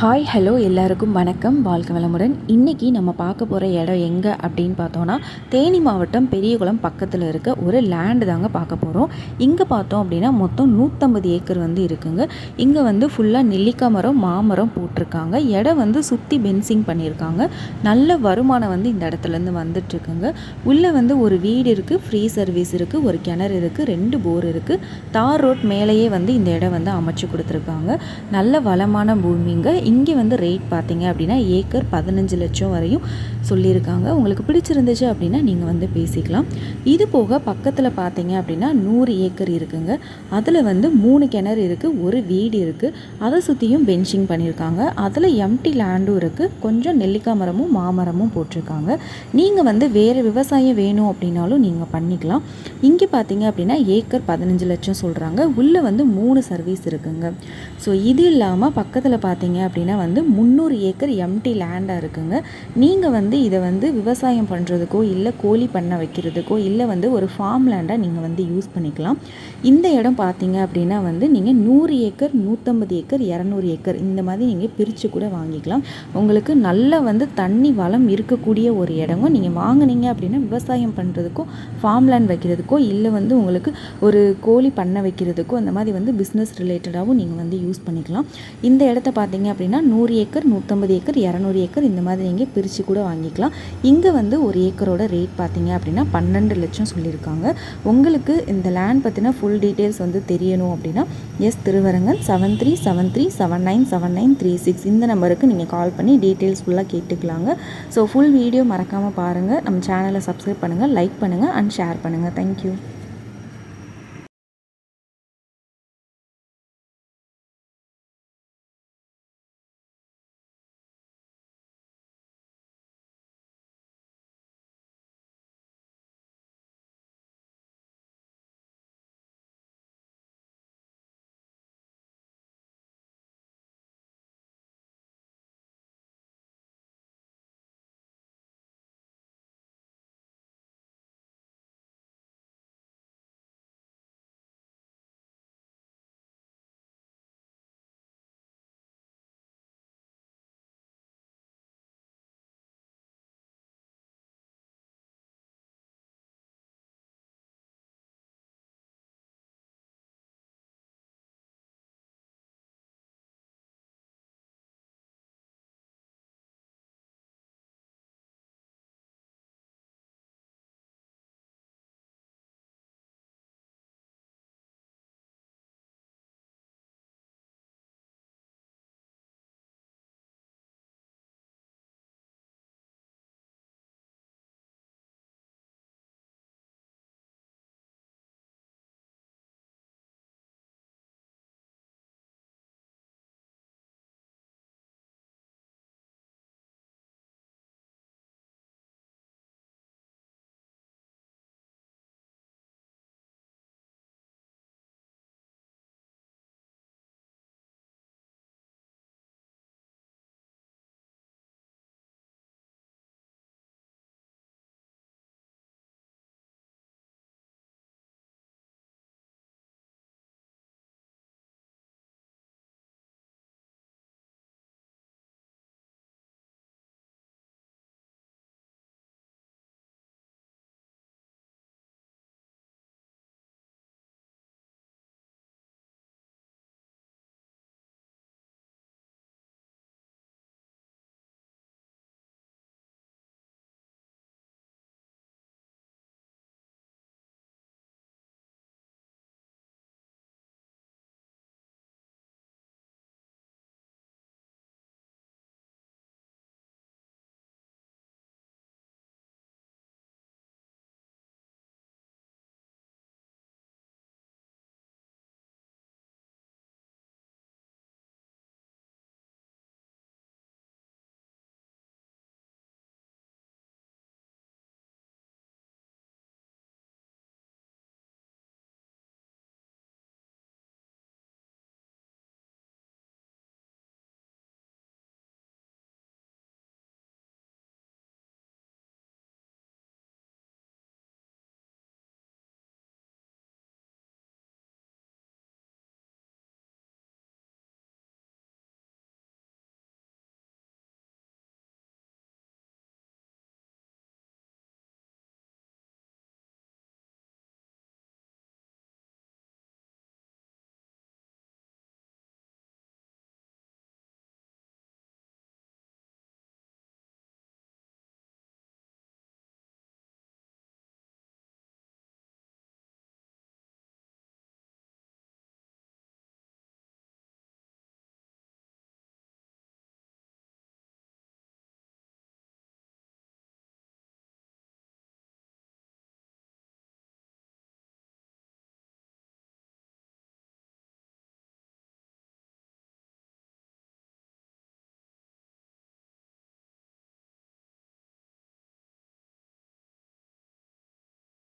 Hi hello எல்லாருக்கும் வணக்கம். வாழ்க்கை வளமுடன். இன்றைக்கி நம்ம பார்க்க போகிற இடம் எங்கே அப்படின்னு பார்த்தோன்னா தேனி மாவட்டம் பெரியகுளம் பக்கத்தில் இருக்க ஒரு லேண்டு தாங்க பார்க்க போகிறோம் இங்கே பார்த்தோம் அப்படின்னா மொத்தம் நூற்றம்பது ஏக்கர் வந்து இருக்குங்க. இங்கே வந்து ஃபுல்லாக நெல்லிக்காய் மரம் மாமரம் போட்டிருக்காங்க. இடம் வந்து சுற்றி பென்சிங் பண்ணியிருக்காங்க நல்ல வருமானம் வந்து இந்த இடத்துலேருந்து வந்துட்டுருக்குங்க உள்ளே வந்து ஒரு வீடு இருக்குது ஃப்ரீ சர்வீஸ் இருக்குது ஒரு கிணறு இருக்குது ரெண்டு போர் இருக்குது தார் ரோட் மேலேயே வந்து இந்த இடம் வந்து அமைச்சு கொடுத்துருக்காங்க. நல்ல வளமான பூமிங்க. இங்கே வந்து ரேட் பார்த்தீங்க அப்படின்னா ஏக்கர் பதினஞ்சு லட்சம் வரையும் சொல்லியிருக்காங்க. உங்களுக்கு பிடிச்சிருந்துச்சு அப்படின்னா நீங்கள் வந்து பேசிக்கலாம். இது போக பக்கத்தில் பார்த்தீங்க அப்படின்னா நூறு ஏக்கர் இருக்குங்க. அதில் வந்து மூணு கிணறு இருக்குது ஒரு வீடு இருக்குது அதை சுற்றியும் பென்ச்சிங் பண்ணியிருக்காங்க. அதில் எம்டி லேண்டும் இருக்குது கொஞ்சம் நெல்லிக்காய் மரமும் மாமரமும் போட்டிருக்காங்க. நீங்கள் வந்து வேறு விவசாயம் வேணும் அப்படின்னாலும் நீங்கள் பண்ணிக்கலாம். இங்கே பார்த்தீங்க அப்படின்னா ஏக்கர் பதினஞ்சு லட்சம் சொல்கிறாங்க உள்ளே வந்து மூணு சர்வீஸ் இருக்குங்க. ஸோ இது இல்லாமல் பக்கத்தில் பார்த்தீங்க அப்படின்னா அப்படின்னா வந்து முந்நூறு ஏக்கர் எம்டி லேண்டாக இருக்குங்க. நீங்கள் வந்து இதை வந்து விவசாயம் பண்ணுறதுக்கோ இல்லை கோழி பண்ண வைக்கிறதுக்கோ இல்லை வந்து ஒரு ஃபார்ம் லேண்டாக நீங்கள் வந்து யூஸ் பண்ணிக்கலாம். இந்த இடம் பார்த்தீங்க அப்படின்னா வந்து நீங்கள் நூறு ஏக்கர் நூற்றம்பது ஏக்கர் இரநூறு ஏக்கர் இந்த மாதிரி நீங்கள் பிரித்து கூட வாங்கிக்கலாம். உங்களுக்கு நல்ல வந்து தண்ணி வளம் இருக்கக்கூடிய ஒரு இடமும் நீங்கள் வாங்கினீங்க அப்படின்னா விவசாயம் பண்ணுறதுக்கோ ஃபார்ம் லேண்ட் வைக்கிறதுக்கோ இல்லை வந்து உங்களுக்கு ஒரு கோழி பண்ண வைக்கிறதுக்கோ அந்த மாதிரி வந்து பிஸ்னஸ் ரிலேட்டடாகவும் நீங்கள் வந்து யூஸ் பண்ணிக்கலாம். இந்த இடத்த பார்த்தீங்க அப்படின்னா நூறு ஏக்கர் நூற்றம்பது ஏக்கர் இரநூறு ஏக்கர் இந்த மாதிரி நீங்கள் பிரித்து கூட வாங்கிக்கலாம். இங்கே வந்து ஒரு ஏக்கரோட ரேட் பார்த்தீங்க அப்படின்னா பன்னெண்டு லட்சம் சொல்லியிருக்காங்க. உங்களுக்கு இந்த லேண்ட் பற்றின ஃபுல் டீட்டெயில்ஸ் வந்து தெரியணும் அப்படின்னா S Thiruvarangan seven three seven three seven nine seven nine three six இந்த நம்பருக்கு நீங்கள் கால் பண்ணி டீட்டெயில்ஸ் ஃபுல்லாக கேட்டுக்கலாங்க. ஸோ ஃபுல் வீடியோ மறக்காமல் பாருங்கள் நம்ம சேனலை சப்ஸ்கிரைப் பண்ணுங்கள் லைக் பண்ணுங்கள் அண்ட் ஷேர் பண்ணுங்கள் தேங்க்யூ